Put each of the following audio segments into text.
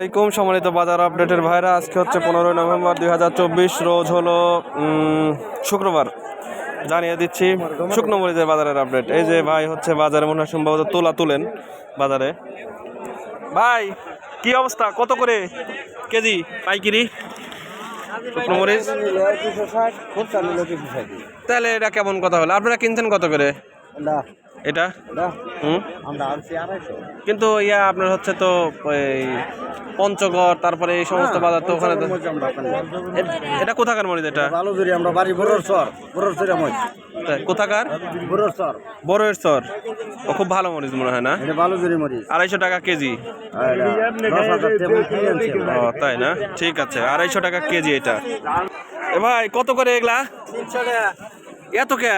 আসসালামাইকুম সম্মানিত বাজার আপডেটের ভাইরা আজকে হচ্ছে পনেরোই নভেম্বর দুই হাজার চব্বিশ রোজ হলো শুক্রবার। জানিয়ে দিচ্ছি শুকনো মরিচের বাজারের আপডেট। এই যে ভাই হচ্ছে বাজারে মনে হয় সম্ভবত তোলা তুলেন বাজারে। ভাই কি অবস্থা? কত করে কেজি পাইকিরি? শুকনো মরিচ? তাহলে এটা কেমন কথা হলো? আপনারা কিনছেন কত করে? এটা? হুম? কিন্তু ইয়া আপনার হচ্ছে তো এই পঞ্চগড় তারপরে এই সমস্ত বাজার তো ওখানে এটা কোথাকার মরিচ এটা? আমরা বাড়ি বড়োর চর বড়োর চরে মই কোথাকার? বড়োর সর বড়ের চর। ও খুব ভালো মরিচ মনে হয় না? মরিচ আড়াইশো টাকা কেজি। আমরা। ও তাই না? ঠিক আছে আড়াইশো টাকা কেজি এটা। এ ভাই কত করে এগুলা? এত কে?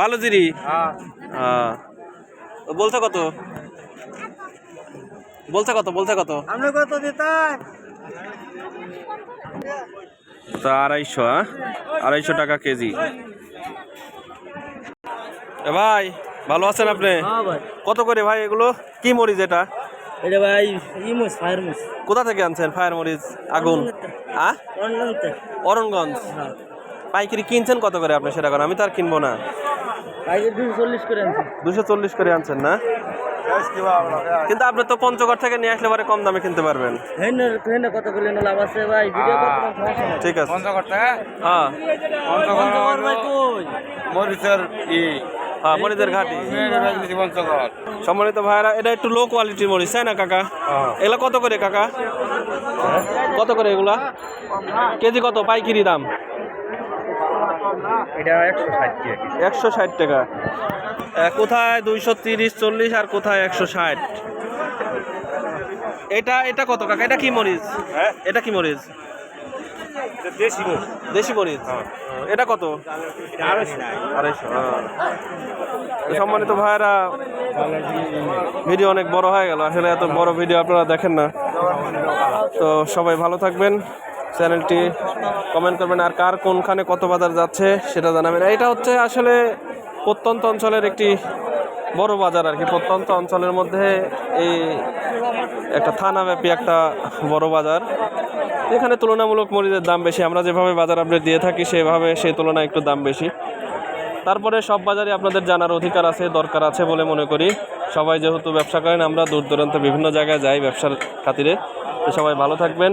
ভালো জিরি হ্যাঁ। ও বলছে কত? বলছে কত? বলছে কত? আপনি কত তা আড়াইশো হ্যাঁ? আড়াইশো টাকা কেজি। এ ভাই ভালো আছেন আপনি? কত করে ভাই এগুলো? কি মরিচ এটা? এটা ভাই ইমুস ফায়ার মুস কোথা থেকে আনছেন ফায়ার মরিচ? আগুন? আ অরণগঞ্জ। পাইকারি কিনছেন কত করে আপনি সেটা করেন? আমি তো আর কিনবো না। দুশো চল্লিশ করে আনছি। দুশো চল্লিশ করে আনছেন না? কিন্তু আপনি তো পঞ্চগড় থেকে নিয়ে আসলে পরে কম দামে কিনতে পারবেন। ঠিক আছে। পঞ্চগড় হ্যাঁ। পঞ্চগড় ভাই কই? মরিচের ই। হ্যাঁ মরিচের ঘাটি। সম্মানিত ভাইরা এটা একটু লো কোয়ালিটির মরিচ তাই না কাকা? এগুলা কত করে কাকা? কত করে এগুলা? কেজি কত? পাইকিরি দাম? এটা একশো ষাট একশো ষাট টাকা। কোথায় দুইশো তিরিশ চল্লিশ আর কোথায় একশো ষাট? এটা এটা কত কাকা? এটা কি মরিচ? এটা কি মরিচ? দেশি দেশি মরিচ? এটা কত? আড়াইশো। হ্যাঁ। সম্মানিত ভাইরা ভিডিও অনেক বড় হয়ে গেল। আসলে এত বড় ভিডিও আপনারা দেখেন না। তো সবাই ভালো থাকবেন। চ্যানেলটি কমেন্ট করবেন আর কার কোনখানে কত বাজার যাচ্ছে সেটা জানাবেন। এটা হচ্ছে আসলে প্রত্যন্ত অঞ্চলের একটি বড় বাজার আর কি। প্রত্যন্ত অঞ্চলের মধ্যে এই একটা থানাব্যাপী একটা বড় বাজার। এখানে তুলনামূলক মরিচের দাম বেশি। আমরা যেভাবে বাজার আপডেট দিয়ে থাকি, সেভাবে সেই তুলনায় একটু দাম বেশি। তারপরে সব বাজারে আপনাদের জানার অধিকার আছে, দরকার আছে বলে মনে করি। সবাই যেহেতু ব্যবসা করেন, আমরা দূর দূরান্তে বিভিন্ন জায়গায় যাই ব্যবসার খাতিরে। তো সবাই ভালো থাকবেন।